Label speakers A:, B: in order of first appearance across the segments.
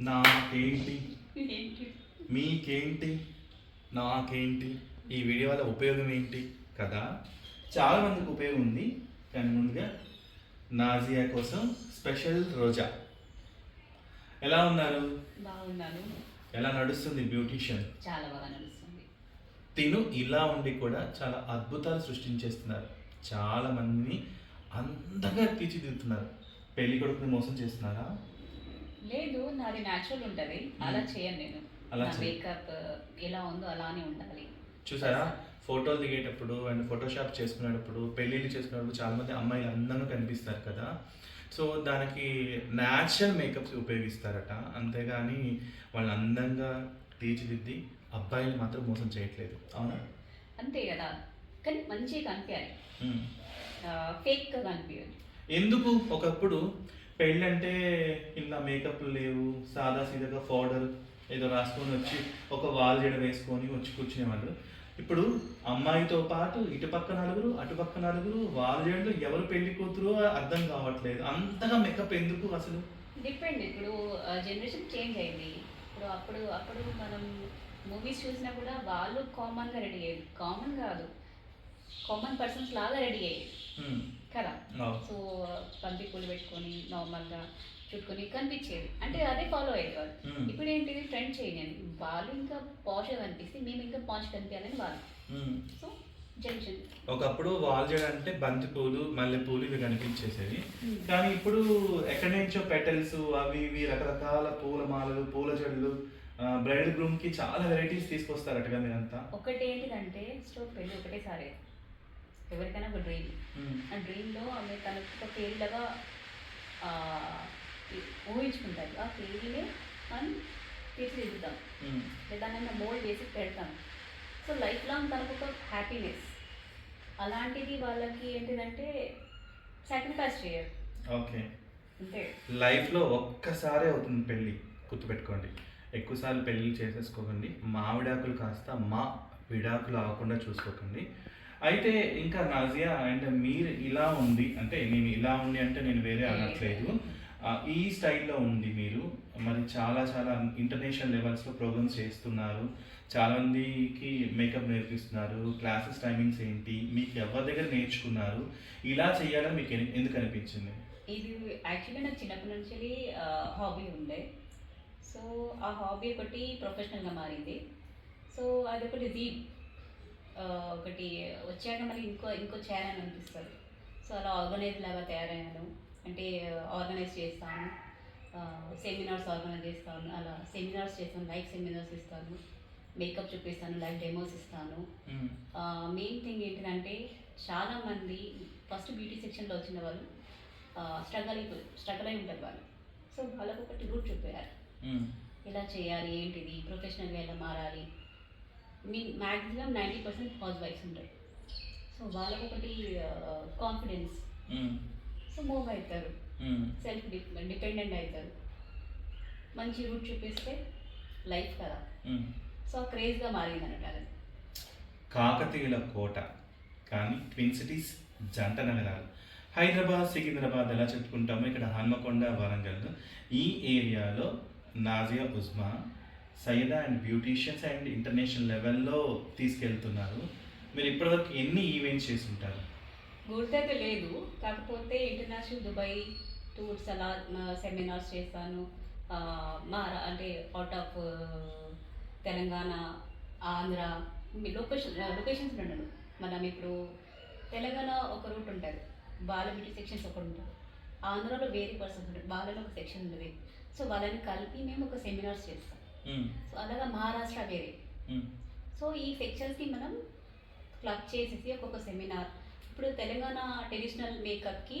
A: నాకేంటి?
B: ఏంటి?
A: మీకేంటి? నాకేంటి? ఈ వీడియో వల్ల ఉపయోగం ఏంటి? కదా? చాలా మందికి ఉపయోగం ఉంది. కానీ ముందుగా నాజియా కోసం స్పెషల్ రోజా. ఎలా ఉన్నారు?
B: బాగున్నాను.
A: ఎలా నడుస్తుంది బ్యూటిషియన్?
B: చాలా బాగా నడుస్తుంది.
A: తిను ఇలా ఉండి కూడా చాలా అద్భుతాలు సృష్టించేస్తున్నారు. చాలా మందిని అందంగా తీర్చిదిద్దుతున్నారు. పెళ్ళి కొడుకుని మోసం చేస్తున్నారా?
B: లేదు నాది న్యాచురల్ ఉంటుంది. అలా చేయను నేను.
A: అలా
B: నా మేకప్ ఎలా ఉందో అలానే ఉండాలి.
A: చూసారా? ఫోటోలు దిగేటప్పుడు అండ్ ఫోటోషాప్ చేసుకునేటప్పుడు పెళ్ళిళ్ళు చేసుకునేటప్పుడు చాలా మంది అమ్మాయిలు అందంగా కనిపిస్తారు కదా. సో దానికి న్యాచురల్ మేకప్స్ ఉపయోగిస్తారట. అంతేగాని వాళ్ళు అందంగా తీర్చిదిద్ది అబ్బాయిలు మాత్రం మోసం చేయట్లేదు. అవునా?
B: అంతే కదా. కానీ మంచిగా కనిపించాలి. ఫేక్గా కనిపించాలి.
A: ఎందుకు? ఒకప్పుడు పెళ్ళంటే ఇలా మేకప్ లేవు సాదా సీదాగా పౌడర్ ఏదో రాసుకొని వచ్చి ఒక వాల్ జడ వేసుకొని వచ్చి కూర్చునేవాళ్ళు. ఇప్పుడు అమ్మాయితో పాటు ఇటు పక్క నలుగురు అటు పక్క నలుగురు వాళ్ళ జడలు ఎవరు పెళ్ళి కూతురు అర్థం కావట్లేదు. అంతగా మేకప్ ఎందుకు అసలు?
B: డిపెండ్ ఇప్పుడు జనరేషన్ చేంజ్ అయింది. ఇప్పుడు అప్పుడు అప్పుడు మనం మూవీస్ చూసినా కూడా వాళ్ళు కామన్గా రెడీ అయ్యేది కామన్ కాదు. కామన్ పర్సన్స్ లాగా రెడీ అయ్యేది
A: మ్మ్.
B: కదా. సో బంతి పూలు పెట్టుకొని నార్మల్గా చుట్టుకొని కనిపించేది. అంటే అదే ఫాలో అయ్యేది వాళ్ళు
A: మ్మ్.
B: ఇప్పుడు ఏంటిది ట్రెండ్ చేయండి. వాళ్ళు ఇంకా పాష్గా కనిపిస్తే మేము ఇంకా పాష్ కనిపించాలని వాళ్ళు. సో జంక్షన్
A: ఒకప్పుడు వాల్ జడ అంటే బంతి పూలు మల్లె పూలు ఇవి కనిపించేసేవి.
B: Hmm.
A: కానీ ఇప్పుడు ఎక్కడి నుంచో పెటల్స్ అవి ఇవి రకరకాల పూల మాలలు పూల జడలు బ్రైడల్ గ్రూమ్కి చాలా వెరైటీస్ తీసుకొస్తారటగా మీరంతా.
B: ఒకటి ఏంటిదంటే స్టోక్ పెళ్ళి ఒకటేసారి. ఎవరికైనా ఒక డ్రీమ్
A: మ్మ్.
B: ఆ డ్రీమ్లో ఆమె తనకు ఒక పేరులాగా ఊహించుకుంటారు ఆ పేరునే మనం తీర్చిదిద్దుతాం.
A: మ్మ్.
B: దాన్ని మోల్డ్ చేసి పెడతాం. సో లైఫ్ లాంగ్ తనకు ఒక హ్యాపీనెస్ అలాంటిది వాళ్ళకి ఏంటిదంటే సాక్రిఫైస్ చేయరు.
A: ఓకే.
B: అంతే.
A: లైఫ్లో ఒక్కసారే అవుతుంది పెళ్ళి. గుర్తుపెట్టుకోండి. ఎక్కువసార్లు పెళ్ళి చేసేసుకోకండి. మామిడాకులు కాస్త మా విడాకులు అవ్వకుండా చూసుకోకండి. అయితే ఇంకా నాజియా అండ్ మీరు ఇలా ఉంది. అంటే నేను ఇలా ఉంది అంటే నేను వేరే అనట్లేదు. ఆ, ఈ స్టైల్లో ఉంది మీరు. మరి చాలా చాలా ఇంటర్నేషనల్ లెవెల్స్లో ప్రోగ్రామ్స్ చేస్తున్నారు. చాలా మందికి మేకప్ నేర్పిస్తున్నారు. క్లాసెస్ టైమింగ్స్ ఏంటి? మీకు ఎవరి దగ్గర నేర్చుకున్నారు? ఇలా చేయాలని మీకు ఎందుకు అనిపించింది?
B: ఇది యాక్చువల్లీ నాకు చిన్నప్పటి నుంచి హాబీ ఉండే. సో ఆ హాబీ ఒకటి ప్రొఫెషనల్గా మారింది. సో అది ఒకటి ఒకటి వచ్చాక మళ్ళీ ఇంకో ఇంకో చేయాలని అనిపిస్తుంది. సో అలా ఆర్గనైజ్ లాగా తయారయ్యాను అంటే ఆర్గనైజ్ చేస్తాను. సెమినార్స్ ఆర్గనైజ్ చేస్తాను. అలా సెమినార్స్ చేస్తాను లైవ్ సెమినార్స్ ఇస్తాను. మేకప్ చూపిస్తాను లైవ్ డెమోస్ ఇస్తాను. మెయిన్ థింగ్ ఏంటిదంటే చాలామంది ఫస్ట్ బ్యూటీ సెక్షన్లో వచ్చిన వాళ్ళు స్ట్రగల్ స్ట్రగల్ అయి ఉంటారు వాళ్ళు. సో వాళ్ళకు ఒకటి రూట్ చూపారు. ఎలా చేయాలి ఏంటిది? ప్రొఫెషనల్గా ఎలా మారాలి? మీ మ్యాక్సిమం నైంటీ పర్సెంట్ హౌస్ వైఫ్స్ ఉంటారు సో వాళ్ళకు ఒకటి కాన్ఫిడెన్స్. సో మూవ్ అవుతారు. సెల్ఫ్ డిపెండెంట్ అవుతారు మంచి రూట్ చూపిస్తే లైఫ్ కదా. సో క్రేజ్గా మారింది అది.
A: కాకతీయుల కోట కానీ ట్విన్ సిటీస్ జంట నగరాలు. హైదరాబాద్ సికింద్రాబాద్ ఎలా చెప్పుకుంటామో ఇక్కడ హన్మకొండ వరంగల్. ఈ ఏరియాలో Nazia Uzma Syeda and beauticians and international లెవెల్లో తీసుకెళ్తున్నారు. మీరు ఇప్పటివరకు ఎన్ని ఈవెంట్స్ చేసి ఉంటారు
B: గుర్తయితే లేదు. కాకపోతే ఇంటర్నేషనల్ దుబాయ్ టూర్స్ అలా సెమినార్స్ చేస్తాను మా అంటే out of Telangana Andhra location locations ఉండడు మనం ఇప్పుడు తెలంగాణ ఒక రూట్ ఉంటుంది. బాల బ్యూటీ సెక్షన్స్ ఒకటి ఉంటుంది. ఆంధ్రాలో వేరే పర్సన్స్ ఉంటారు బాలలో ఒక సెక్షన్ ఉంటుంది. సో వాళ్ళని కలిపి మేము ఒక సెమినార్స్ చేస్తాం. సో అలాగా మహారాష్ట్ర వేరే. సో ఈ సెక్షన్స్కి మనం క్లబ్ చేసేసి ఒక్కొక్క సెమినార్ ఇప్పుడు తెలంగాణ ట్రెడిషనల్ మేకప్కి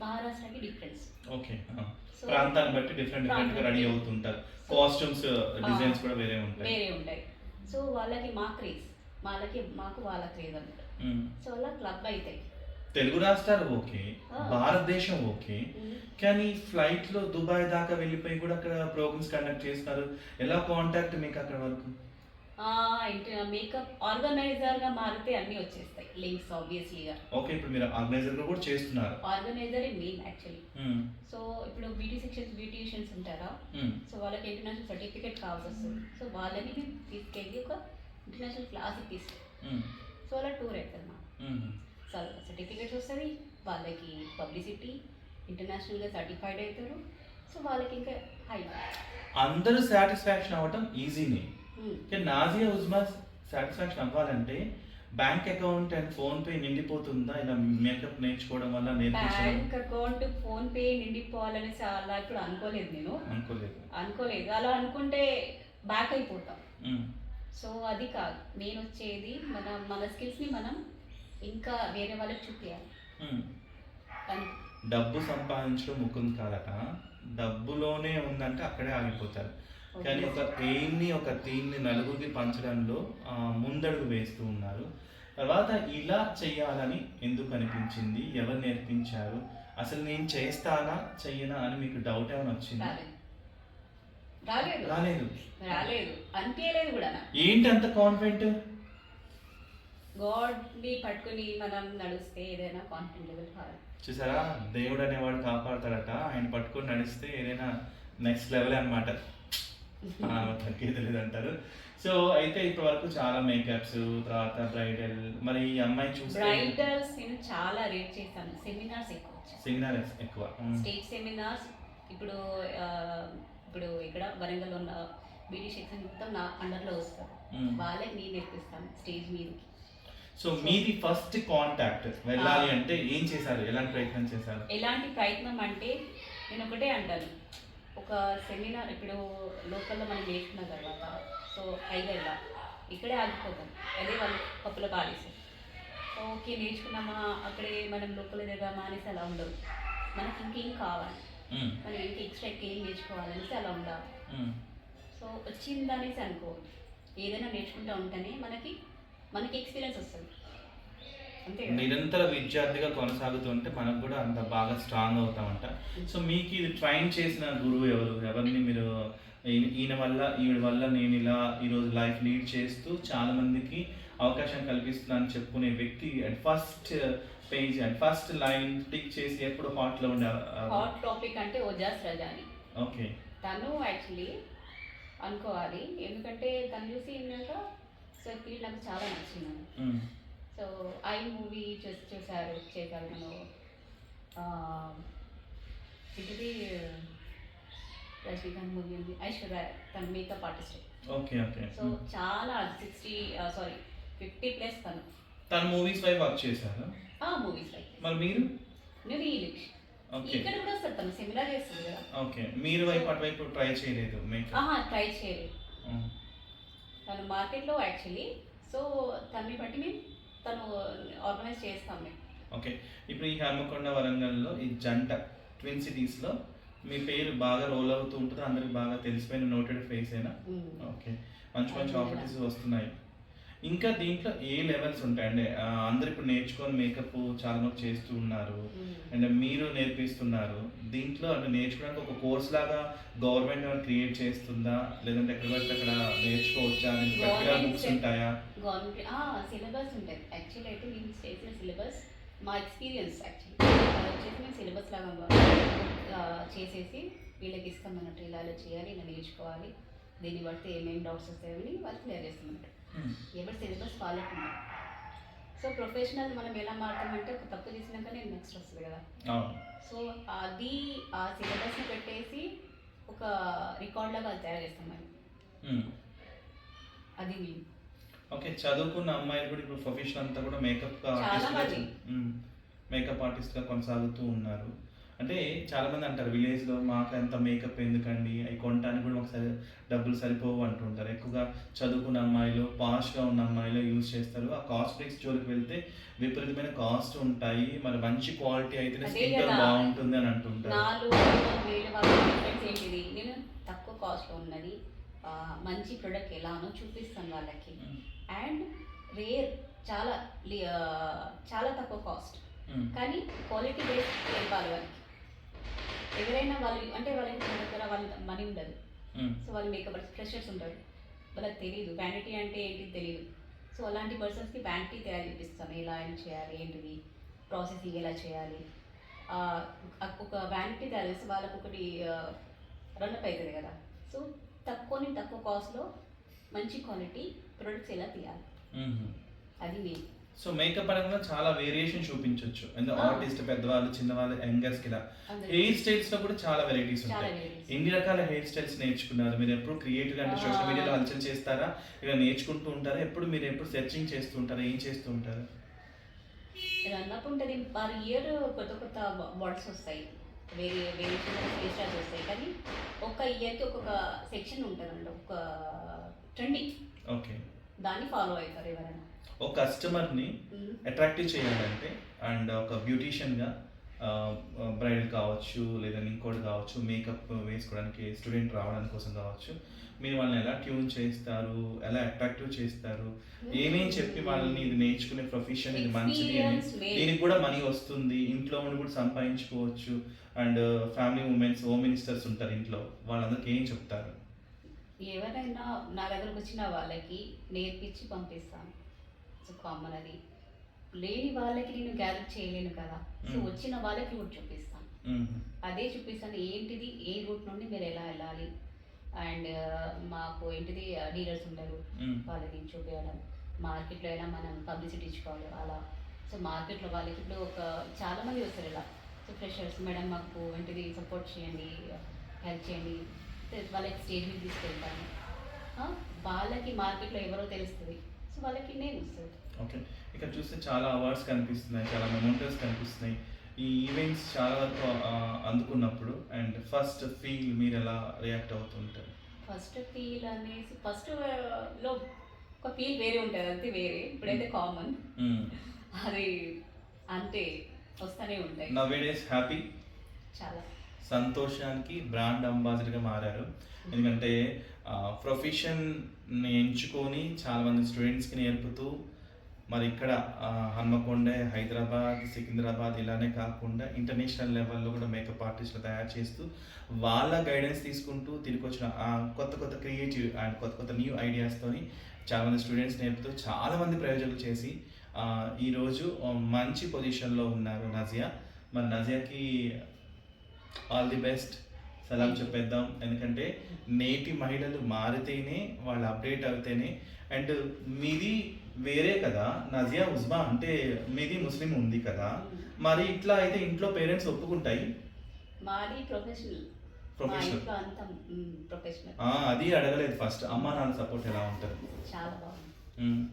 B: మహారాష్ట్రకి డిఫరెన్స్
A: ఓకే ప్రాంతాన్ని బట్టి డిఫరెంట్ డిఫరెంట్గా రెడీ అవుతుంటారు. కాస్ట్యూమ్స్ డిజైన్స్ కూడా వేరే ఉంటాయి.
B: వేరే ఉంటాయి. సో వాళ్ళకి మా క్రేజ్ వాళ్ళకి మాకు వాళ్ళ క్రేజ్
A: మ్మ్.
B: సో అలా క్లబ్ అవుతాయి
A: తెలుగు రాష్ట్రాలు ఓకే. భారతదేశం ఓకే కానీ ఫ్లైట్లో దుబాయ్ దాకా వెళ్ళిపోయి కూడా అక్కడ ప్రోగ్రామ్స్ కండక్ట్ చేస్తారు. ఎలా కాంటాక్ట్ మీకు అక్కడ వరకు
B: మేకప్ ఆర్గనైజర్గా మారితే అన్నీ వచ్చేస్తాయి లింక్స్ ఆబ్వియస్లీగా
A: ఓకే ఇప్పుడు మీరు ఆర్గనైజర్ కూడా చేస్తున్నారు.
B: Organizer main actually. సో ఇప్పుడు బ్యూటీ సెక్షన్స్ బ్యూటీ బ్యూటిషియన్స్ ఉంటారా సో వాళ్ళకి ఇంటర్నేషనల్ సర్టిఫికేట్ కావాల్సి వస్తుంది. సో వాళ్ళని మేము తీసుకెళ్ళి ఒక ఇంటర్నేషనల్ క్లాస్కి తీసుకు సో అలా టూర్ అవుతుంది సర్టిఫికేట్స్ వస్తుంది వాళ్ళకి పబ్లిసిటీ ఇంటర్నేషనల్గా సర్టిఫైడ్ అవుతారు సో వాళ్ళకి ఇంకా హై
A: అందరూ సాటిస్ఫాక్షన్ అవ్వటం ఈజీనే కానీ నాజియా ఉజ్మా సాటిస్ఫాక్షన్ అవ్వాలంటే bank account and phone pay నిండిపోతుందా? ఇలా మేకప్ నేర్చుకోవడం వల్ల
B: బ్యాంక్ అకౌంట్ ఫోన్ పే నిండిపోవాలనేసి అలా ఇప్పుడు అనుకోలేదు నేను.
A: అనుకోలేదు.
B: అనుకోలేదు. అలా అనుకుంటే బ్యాక్ అయిపోతాం. సో అది కాదు. నేను వచ్చేది మన మన స్కిల్స్ని మనం ఇంకా వేరే వాళ్ళకి చూపించాలి
A: డబ్బు సంపాదించడం ముఖం కాదట. డబ్బులోనే ఉందంటే అక్కడే ఆగిపోతారు. కానీ ఒక ఎయిమ్ని ఒక థీమ్ని నలుగురికి పంచడంలో ముందడుగు వేస్తూ ఉన్నారు. తర్వాత ఇలా చెయ్యాలని ఎందుకు అనిపించింది? ఎవరు నేర్పించారు? అసలు నేను చేస్తానా చెయ్యనా అని మీకు డౌట్ ఏమైనా వచ్చింది?
B: రాలేదు. రాలేదు.
A: రాలేదు.
B: అనిపించలేదు కూడా.
A: ఏంటి అంత కాన్ఫిడెంట్
B: గాడ్ని పట్టుకుని మనం నడిస్తే ఏదైనా కాన్ఫిడెంట్ లెవెల్ కావాలి
A: చూసారా? దేవుడు అనేవాడు కాపాడతాడట. ఆయన పట్టుకొని నడిస్తే ఏదైనా నెక్స్ట్ లెవెల్ అనమాట తగ్గేది తెలియదు అంటారు సో అయితే ఇప్పటి వరకు చాలా మేకప్స్ తర్వాత బ్రైడల్ మరి ఈ అమ్మాయి చూస్తే
B: బ్రైడల్స్ నేను చాలా రేట్ చేశాను. సెమినార్స్ ఎక్కువ
A: సిగ్నల్ ఎక్కువ.
B: స్టేజ్ సెమినార్స్ ఇప్పుడు ఇప్పుడు ఇక్కడ వరంగల్ ఉన్న బ్యూటీ సెక్షన్ మొత్తం నా అండర్లో వస్తారు.
A: ఉమ్.
B: వాళ్ళకి నేను నేర్పిస్తాను స్టేజ్ మీదకి.
A: సో మీది ఫస్ట్ కాంటాక్ట్ వెళ్ళాలి అంటే ఏం చేశారు? ఎలాంటి ప్రయత్నం చేశారు?
B: ఎలాంటి ప్రయత్నం అంటే నేను ఒకటే అంటాను. ఒక సెమినార్ ఇప్పుడు లోకల్లో మనం నేర్చుకున్న తర్వాత సో ఇలా ఇక్కడే ఆగిపోతాం. అదే వాళ్ళు పప్పులో పాలేసారు సో ఓకే నేర్చుకున్నామా? అక్కడే మనం లోకల్ ఎదగామా అనేసి అలా ఉండదు మనకి ఇంకేం కావాలి? మనం ఇంకా ఎక్స్ట్రా ఏం నేర్చుకోవాలనేసి అలా ఉండాలి. సో వచ్చిందనేసి అనుకో. ఏదైనా నేర్చుకుంటూ ఉంటేనే మనకి మనకి ఎక్స్పీరియన్స్ వస్తుంది?
A: నిరంతర విద్యార్థిగా కొనసాగుతుంటే మనకు కూడా అంత బాగా స్ట్రాంగ్ అవుతామంట. సో మీకు ఇది ట్రైన్ చేసిన గురువు ఎవరు? ఎవరిని మీరు ఈయన- వల్ల ఈవిడ వల్ల నేను ఇలా ఈరోజు లైఫ్ లీడ్ చేస్తూ చాలా మందికి అవకాశం కల్పిస్తున్నాను చెప్పుకునే వ్యక్తి at first page at first line tick చేసి ఎప్పుడు హాట్లో ఉండే
B: హాట్ టాపిక్ అంటే ఓజాస్ రజాని.
A: ఓకే
B: తను యాక్చువల్లీ అనుకోవాలి. ఎందుకంటే తను చూసి ఏంటంటే సో ఫీల్ నాకు చాలా నచ్చింది. సో ఐ మూవీ చూసి చూసారు ఆ, ఇది రజనీకాంత్ మూవీ ఉంది. ఐశ్వర్య తన makeup artist
A: okay okay.
B: So చాలా సిక్స్టీ సారీ ఫిఫ్టీ ప్లస్ తను.
A: తన మూవీస్ పై వర్క్ చేశారు?
B: ఆ మూవీస్ లైక్
A: మరి మీరు?
B: నేను ఈ ఇక్కడ కూడా వస్తుంది తను సెమినార్ చేస్తుంది కదా.
A: ఓకే. మీరు వైపు అటువైపు ట్రై చేయలేదు మేకప్?
B: ఆహా ట్రై చేయలేదు. తను మార్కెట్లో యాక్చువల్లీ. సో తనని బట్టి మేము తను ఆర్గనైజ్ చేస్తాం మేము
A: ఓకే. ఇప్పుడు ఈ హన్మకొండ వరంగల్లో ఈ జంట ట్విన్ సిటీస్లో మీ పేరు బాగా రోల్ అవుతూ ఉంటుంది అందరికి బాగా తెలిసిపోయిన నోటెడ్ ఫేస్ అయినా. ఓకే. మంచి మంచి. ఆపర్చునిటీస్ వస్తున్నాయి. ఇంకా దీంట్లో ఏ లెవెల్స్ ఉంటాయండి? అందరు ఇప్పుడు నేర్చుకొని మేకప్ చాలా మంది చేస్తూ ఉన్నారు.
B: మ్మ్.
A: అండ్ మీరు నేర్పిస్తున్నారు. దీంట్లో అంటే నేర్చుకోవడానికి ఒక కోర్స్ లాగా గవర్నమెంట్ ఏమైనా క్రియేట్ చేస్తుందా? లేదంటే ఎక్కడ పడితే అక్కడ నేర్చుకోవచ్చా? బుక్స్ ఉంటాయా?
B: గవర్నమెంట్ సిలబస్ ఉంటుంది యాక్చువల్లీ అయితే చేసిన సిలబస్ మా ఎక్స్పీరియన్స్ యాక్చువల్లీ వచ్చేసి మేము సిలబస్ లాగా చేసేసి వీళ్ళకి ఇస్తాం అన్నట్టు ఇలా చేయాలి ఇలా నేర్చుకోవాలి. దీన్ని బట్టి ఏమేమి డౌట్స్ వస్తాయని వాళ్ళు క్లియర్ చేస్తామన్నట్టు
A: Hmm.
B: ఎవరి సిలబస్ వాళ్ళకి ఉంటుంది సో ప్రొఫెషనల్ మనం ఎలా మారుతామంటే ఒక తప్పు చేసినాకనే నెక్స్ట్ వస్తుంది కదా. సో అది ఆ సిలబస్ని పెట్టేసి ఒక రికార్డ్ లాగా తయారు చేస్తాం మనం.
A: Hmm.
B: అది మేము
A: ఓకే చదువుకున్న అమ్మాయిలు కూడా ఇప్పుడు ప్రొఫెషన్ అంతా కూడా మేకప్
B: మంది.
A: మేకప్ ఆర్టిస్ట్గా కొనసాగుతూ ఉన్నారు. అంటే చాలా మంది అంటారు విలేజ్లో మాకు అంత మేకప్ ఎందుకండి? అవి కొనడానికి కూడా మాకు సరి డబ్బులు సరిపోవు అంటుంటారు. ఎక్కువగా చదువుకున్న అమ్మాయిలు పాష్గా ఉన్న అమ్మాయిలు యూజ్ చేస్తారు. ఆ కాస్మెటిక్స్ జోలికి వెళ్తే విపరీతమైన కాస్ట్ ఉంటాయి. మరి మంచి క్వాలిటీ అయితేనే
B: అదే
A: స్కిన్. బాగుంటుంది అని అంటుంటారు.
B: తక్కువ కాస్ట్లో ఉన్నది. మంచి ప్రొడక్ట్ ఎలానో చూపిస్తాను వాళ్ళకి. అండ్ రేర్ చాలా చాలా తక్కువ కాస్ట్ కానీ క్వాలిటీ బేస్ వాళ్ళకి. ఎవరైనా వాళ్ళు అంటే వాళ్ళకి మన దగ్గర వాళ్ళ మనీ ఉండదు. సో వాళ్ళు మేకప్ ఫ్రెషర్స్ ఉంటారు. వాళ్ళకి తెలియదు వ్యానిటీ అంటే ఏంటి తెలియదు సో అలాంటి పర్సన్స్కి వ్యానిటీ తయారు చేపిస్తాను ఎలా ఏం చేయాలి ఏంటిది? ప్రాసెసింగ్ ఎలా చేయాలి? ఒక వ్యానిటీ తయారు చేస్తే వాళ్ళకి ఒకటి రన్అప్ అవుతుంది కదా. సో తక్కువని తక్కువ కాస్ట్లో మంచి క్వాలిటీ ప్రొడక్ట్స్ ఎలా తీయాలి? అది మెయిన్
A: సో మేకప్ పరంగా చాలా వేరియేషన్ చూపించవచ్చు
B: Ah.
A: ఆర్టిస్ట్ పెద్దవాళ్ళు చిన్నవాళ్ళు యంగర్స్ ఇలా. హెయిర్ స్టైల్స్లో కూడా చాలా వెరైటీస్ ఉంటాయి. ఎన్ని రకాల హెయిర్ స్టైల్స్ నేర్చుకున్నారు? మీరు ఎప్పుడు క్రియేటివ్ అంటే సోషల్. మీడియాలో హల్చల్ చేస్తారా? ఇలా నేర్చుకుంటూ ఉంటారా? ఎప్పుడు మీరు ఎప్పుడు సెర్చింగ్ చేస్తూ ఉంటారా? ఏం చేస్తూ ఉంటారు?
B: ఉంటుంది పర్ ఇయర్ కొత్త కొత్త బాడీస్ వస్తాయి. వేరే ఫేస్ స్టార్స్ వస్తాయి. కానీ ఒక్క ఇయర్కి ఒక్కొక్క సెక్షన్ ఉంటుందండి. ఒక ట్రెండింగ్
A: ఓకే
B: దాన్ని ఫాలో అవుతారు ఎవరైనా.
A: ఒక కస్టమర్ని
B: మ్మ్.
A: అట్రాక్టివ్ చేయాలంటే అండ్ ఒక బ్యూటీషియన్గా బ్రైడల్ కావచ్చు లేదా ఇంకోటి కావచ్చు మేకప్ వేసుకోవడానికి స్టూడెంట్ రావడానికి కోసం కావచ్చు మీరు వాళ్ళని ఎలా ట్యూన్ చేస్తారు ఎలా అట్రాక్టివ్ చేస్తారు ఏమేం చెప్పి వాళ్ళని ఇది నేర్చుకునే ప్రొఫెషన్ ఇది మంచిది అని. దీనికి కూడా మనీ వస్తుంది. ఇంట్లో ఉండి కూడా సంపాదించుకోవచ్చు. And family womens home ministers ఉంటారు ఇంట్లో. వాళ్ళందరికీ ఏం చెప్తారు?
B: ఎవరైనా నా దగ్గరకు వచ్చిన వాళ్ళకి నేర్పించి పంపిస్తాను. సో కామన్ అది. లేని వాళ్ళకి నేను గ్యాదర్ చేయలేను కదా. సో. వచ్చిన వాళ్ళకి రూట్ చూపిస్తాను. అదే చూపిస్తాను. ఏంటిది? ఏ రూట్ నుండి మీరు ఎలా వెళ్ళాలి? అండ్ మాకు ఏంటిది? డీలర్స్ ఉంటారు
A: మ్మ్.
B: వాళ్ళకి చూపించడం మార్కెట్లో ఎలా మనం పబ్లిసిటీ ఇచ్చుకోవాలి అలా. సో మార్కెట్లో వాళ్ళకి ఇప్పుడు ఒక చాలా మంది వస్తారు ఇలా. సో ఫ్రెషర్స్ మేడం మాకు ఏంటిది? సపోర్ట్ చేయండి హెల్ప్ చేయండి. వాళ్ళకి స్టేజ్ మీద తీసుకెళ్తాను వాళ్ళకి మార్కెట్లో ఎవరో తెలుస్తుంది. సో వాళ్ళకి నేను వస్తుంది.
A: ఓకే. ఇక్కడ చూస్తే చాలా అవార్డ్స్ కనిపిస్తున్నాయి చాలా మెమోంటర్స్ కనిపిస్తున్నాయి. ఈ ఈవెంట్స్ చాలా వరకు అందుకున్నప్పుడు అండ్ ఫస్ట్ ఫీల్ మీరు ఎలా రియాక్ట్ అవుతుంటారు
B: ఫస్ట్ ఫీల్ అనేసి ఫస్ట్లో ఒక ఫీల్ వేరే ఉంటుంది అంతే వేరే. ఇప్పుడైతే కామన్. అది అంతే వస్తూనే ఉంటాయి.
A: నవే డేస్ హ్యాపీ
B: చాలా.
A: సంతోషానికి బ్రాండ్ అంబాసిడర్గా మారారు. ఎందుకంటే ప్రొఫెషన్ని ఎంచుకొని చాలా మంది స్టూడెంట్స్కి నేర్పుతూ మరి ఇక్కడ హన్మకొండ హైదరాబాద్ సికింద్రాబాద్ ఇలానే కాకుండా ఇంటర్నేషనల్ లెవెల్లో కూడా మేకప్ ఆర్టిస్టులు తయారు చేస్తూ వాళ్ళ గైడెన్స్ తీసుకుంటూ తిరిగి వచ్చిన కొత్త కొత్త క్రియేటివ్ అండ్ కొత్త కొత్త న్యూ ఐడియాస్తోని చాలా మంది స్టూడెంట్స్ నేర్పుతూ చాలా మంది ప్రయోజకులు చేసి ఈరోజు మంచి పొజిషన్లో ఉన్నారు నజియా. మరి నజియాకి ఆల్ ది బెస్ట్ సలాం చెప్పేద్దాం. ఎందుకంటే నేటి మహిళలు మారితేనే వాళ్ళు అప్డేట్ అవుతేనే అండ్ మీది వేరే కదా. నజియా ఉజ్మా అంటే మీది ముస్లిం ఉంది కదా. మరి ఇట్లా అయితే ఇంట్లో పేరెంట్స్ ఒప్పుకుంటాయి?
B: మాది ప్రొఫెషనల్.
A: అది అడగలేదు ఫస్ట్. అమ్మ నాన్న సపోర్ట్ ఎలా ఉంటుంది?
B: చాలా బాగుంది.
A: మ్మ్.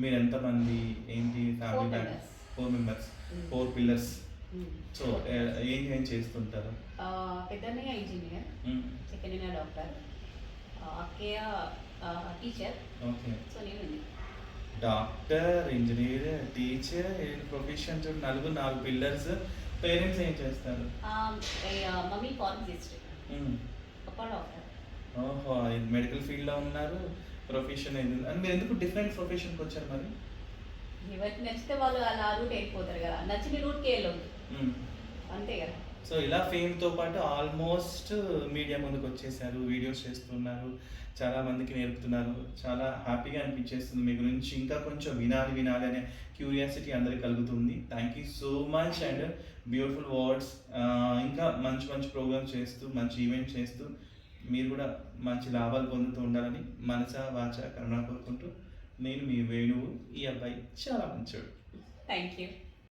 A: మీరు ఎంతమంది ఏంటి family. Four members. Four pillars. So ఏం ఏం చేస్తుంటారు?
B: పెద్దన్నయ్య ఇంజనీర్. సెకండ్ ఇయర్ డాక్టర్ అక్కయ్య టీచర్
A: ఓకే
B: సో నేను.
A: డాక్టర్ ఇంజనీర్ టీచర్ ప్రొఫెషన్ నలుగురు నాలుగు పిల్లర్స్ పేరెంట్స్ ఏం చేస్తారు?
B: Mummy pharmacist. పప్పా డాక్టర్
A: ఓహో మెడికల్ ఫీల్డ్లో ఉన్నారు. ప్రొఫెషన్ ఏంది అని మీరు ఎందుకు డిఫరెంట్ ప్రొఫెషన్కి వచ్చారు మరి?
B: ఎవరికి నచ్చితే వాళ్ళు అలా రూట్ వెళ్ళిపోతారు కదా. నచ్చిన రూట్కి వెళ్ళొద్దు. అంతే కదా.
A: సో ఇలా ఫేమ్తో పాటు ఆల్మోస్ట్ మీడియా ముందుకు వచ్చేసారు వీడియోస్ చేస్తున్నారు చాలా మందికి నేర్పుతున్నారు. చాలా హ్యాపీగా అనిపించేస్తుంది మీ గురించి. ఇంకా కొంచెం వినాలి వినాలి అనే క్యూరియాసిటీ అందరికి కలుగుతుంది. Thank you so much and beautiful words ఇంకా మంచి మంచి ప్రోగ్రామ్స్ చేస్తూ మంచి ఈవెంట్ చేస్తూ మీరు కూడా మంచి లాభాలు పొందుతూ ఉండాలని మనస వాచ కరుణ కోరుకుంటూ నేను మీ వేణువు ఈ అబ్బాయి చాలా మంచోడు.
B: Thank you